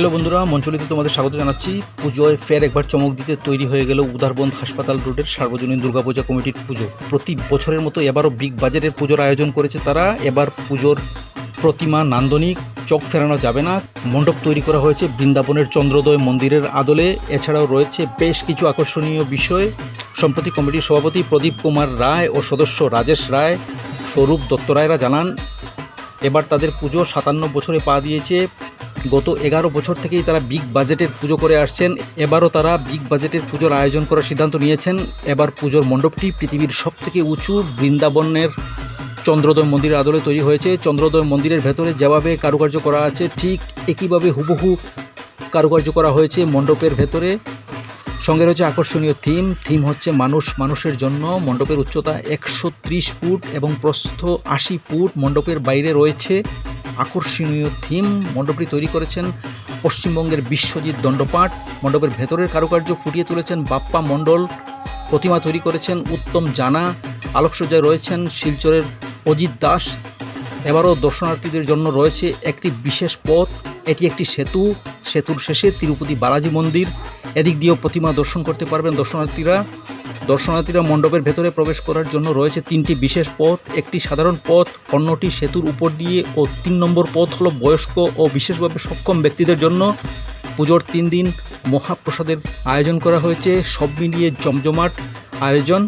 Hello বন্ধুরা, মঞ্চলিতে তোমাদের স্বাগত জানাচ্ছি। পুজোয় ফের একবার চমক দিতে তৈরি হয়ে গেল উদারবন্ধ হাসপাতাল রোডের সার্বজনীন দুর্গাপূজা কমিটির পুজো। প্রতি বছরের মতো এবারও বিগ বাজারের পুজোর আয়োজন করেছে তারা। এবার পুজোর প্রতিমা নান্দনিক, চোখ ফেরানো যাবে না। মণ্ডপ তৈরি করা হয়েছে বৃন্দাবনের চন্দ্রোদয় মন্দিরের আদলে। এছাড়াও রয়েছে বেশ কিছু আকর্ষণীয় বিষয়। সম্প্রতি কমিটির সভাপতি প্রদীপ কুমার রায় ও সদস্য রাজেশ রায়, স্বরূপ দত্ত রায়রা জানান, এবার তাদের পুজো সাতান্ন বছরে পা দিয়েছে। গত এগারো বছর থেকেই তারা বিগ বাজেটের পুজো করে আসছেন। এবারও তারা বিগ বাজেটের পুজোর আয়োজন করার সিদ্ধান্ত নিয়েছেন। এবার পুজোর মণ্ডপটি পৃথিবীর সবথেকে উঁচু বৃন্দাবনের চন্দ্রোদয় মন্দিরের আদলে তৈরি হয়েছে। চন্দ্রোদয় মন্দিরের ভেতরে যেভাবে কারুকার্য করা আছে, ঠিক একইভাবে হুবহু কারুকার্য করা হয়েছে মণ্ডপের ভেতরে। সঙ্গে রয়েছে আকর্ষণীয় থিম। থিম হচ্ছে মানুষ, মানুষের জন্য। মণ্ডপের উচ্চতা একশো ত্রিশ ফুট এবং প্রস্থ আশি ফুট। মণ্ডপের বাইরে রয়েছে আকর্ষণীয় থিম মণ্ডপটি তৈরি করেছেন পশ্চিমবঙ্গের বিশ্বজিৎ দণ্ডপাঠ। মণ্ডপের ভেতরের কারুকার্য ফুটিয়ে তুলেছেন বাপ্পা মণ্ডল। প্রতিমা তৈরি করেছেন উত্তম জানা। আলোকসজ্জায় রয়েছেন শিলচরের অজিত দাস। এবারও দর্শনার্থীদের জন্য রয়েছে একটি বিশেষ পথ। এটি একটি সেতু। সেতুর শেষে তিরুপতি বালাজি মন্দির। এদিক দিয়েও প্রতিমা দর্শন করতে পারবেন দর্শনার্থীরা। দর্শনার্থীরা মণ্ডপের ভেতরে প্রবেশ করার জন্য রয়েছে তিনটি বিশেষ পথ। একটি সাধারণ পথ, অন্যটি সেতুর উপর দিয়ে ও তিন নম্বর পথ হলো বয়স্ক ও বিশেষভাবে সক্ষম ব্যক্তিদের জন্য। পুজোর তিন দিন মহাপ্রসাদের আয়োজন করা হয়েছে। সব মিলিয়ে জমজমাট আয়োজন।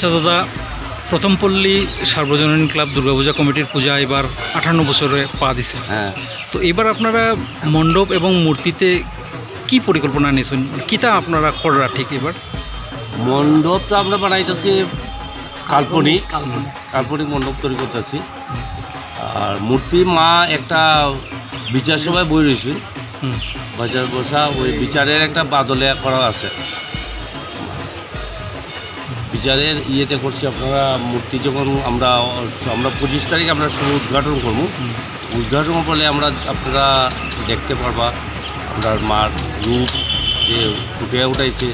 আচ্ছা দাদা প্রথম পল্লী সার্বজনীন ক্লাব দুর্গাপূজা কমিটির পূজা এবার আঠান্ন বছরে পা দিছে। হ্যাঁ। তো এবার আপনারা মণ্ডপ এবং মূর্তিতে কি পরিকল্পনা নিয়েছেন? কিতা আপনারা করা ঠিক এবার? মণ্ডপ তো আমরা বানাইতেছি কাল্পনিক। কাল্পনিক। মণ্ডপ তৈরি করতেছি। আর মূর্তি মা একটা বিচার সভায় বই রয়েছে। বাজার বসা ওই বিচারের একটা বাদলে করা আছে। বিচারের ইয়েতে করছি আপনারা মূর্তি যখন আমরা আমরা পঁচিশ তারিখ আমরা শুরু উদ্ঘাটন করব। উদ্ঘাটন করলে আমরা আপনারা দেখতে পারবা আপনার মার রূপ যে ফুটে উঠাইছে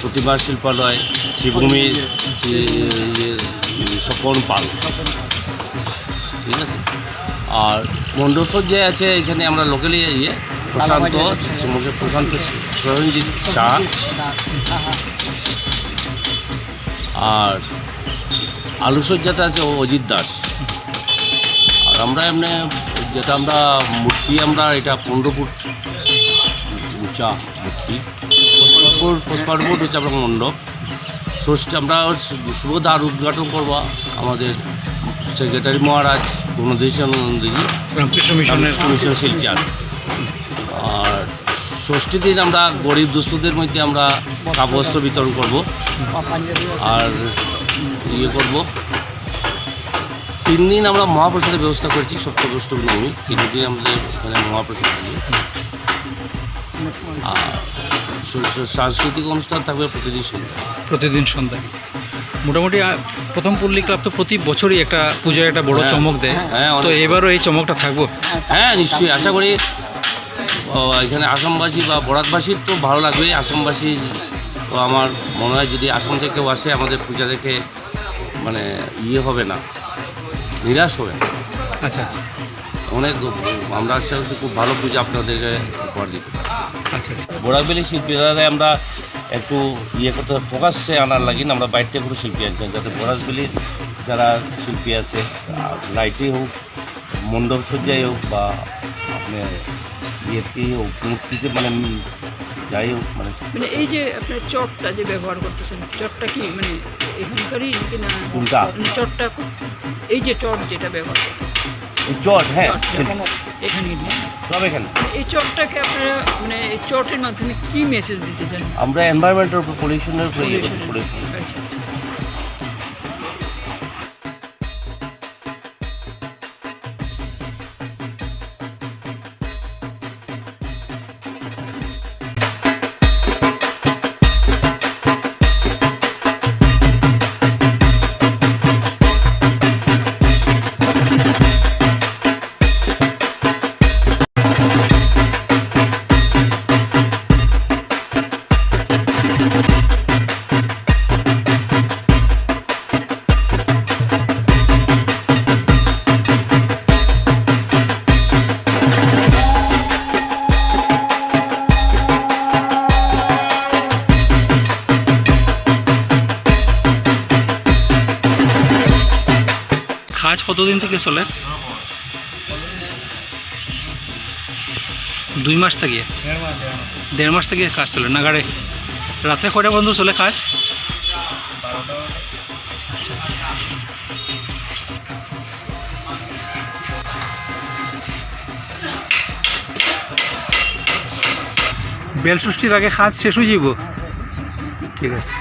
প্রতিমা শিল্পালয় শ্রীভূমির যে- ইয়ে, স্বপন পাল। ঠিক আছে? আর মণ্ডপসজ্জায় আছে এখানে আমরা লোকালি ইয়ে প্রশান্ত প্রশান্ত প্রসেনজিৎ শাহ। আর আলুসজ্জাতে আছে অজিত দাস। আর আমরা এমনি যেটা আমরা মূর্তি আমরা এটা পনেরো ফুট উঁচা মূর্তি। পুষ্পারপুর হচ্ছে আমরা মণ্ডপ। ষষ্ঠী আমরা শুভদার উদ্ঘাটন করব আমাদের সেক্রেটারি মহারাজ গুণদেশানন্দজি রামকৃষ্ণ মিশনের মিশন শিলচার। ষষ্ঠী দিন আমরা গরিব দুস্থদের মধ্যে আমরা কাপড় বিতরণ করব আর ইয়ে করব। তিন দিন আমরা মহাপ্রসাদের ব্যবস্থা করেছি সপ্তমী নবমী। তিন দিন আমাদের এখানে মহাপ্রসাদ আর সাংস্কৃতিক অনুষ্ঠান থাকবে প্রতিদিন সন্ধ্যা। প্রতিদিন সন্ধ্যায় মোটামুটি প্রথম পল্লী ক্লাব তো প্রতি বছরই একটা পূজার একটা বড় হ্যাঁ। চমক দেয়। হ্যাঁ তো এবারও এই চমকটা থাকব? হ্যাঁ নিশ্চয়ই। আশা করি এখানে আসামবাসী বা বরাকবাসীর তো ভালো লাগবে আসামবাসী তো আমার মনে হয় যদি আসাম থেকে কেউ আসে আমাদের পূজা দেখে মানে ইয়ে হবে না নিরাশ হবে না। আচ্ছা আচ্ছা। অনেক আমরা আশা করছি খুব ভালো পূজা আপনাদেরকে উপহার দিতে আচ্ছা আচ্ছা। বোরাকবেলি শিল্পীরা আমরা একটু ইয়ে করতে ফোকাসে আনার লাগি না আমরা বাইরে থেকে কোনো শিল্পী আনছেন যাতে বোরাকবেলির যারা শিল্পী আছে লাইটে হোক মণ্ডপ সজ্জাই হোক বা আপনার মূর্তিতে মানে যাই হোক মানে মানে এই যে আপনার চটটা যে ব্যবহার করতেছেন চটটা কি মানে এখানকারই নাকি না? কোনটা? মানে চটটা এই যে চট যেটা ব্যবহার করতেছেন। চট হ্যাঁ এখানে। সব এখানে। এই চটটাকে আপনারা মানে এই চটের মাধ্যমে কি মেসেজ দিতে চান? আমরা এনভায়রনমেন্টের উপর পলিউশনের ইয়ে পলিউশন কতদিন থেকে চলে? দুই মাস থেকে? দেড় মাস থেকে কাজ চলে, নাগাড়ে। রাত্রে কটা পর্যন্ত চলে কাজ? আচ্ছা আচ্ছা। বেল ষষ্ঠীর আগে কাজ শেষ হয়ে যাব ঠিক আছে।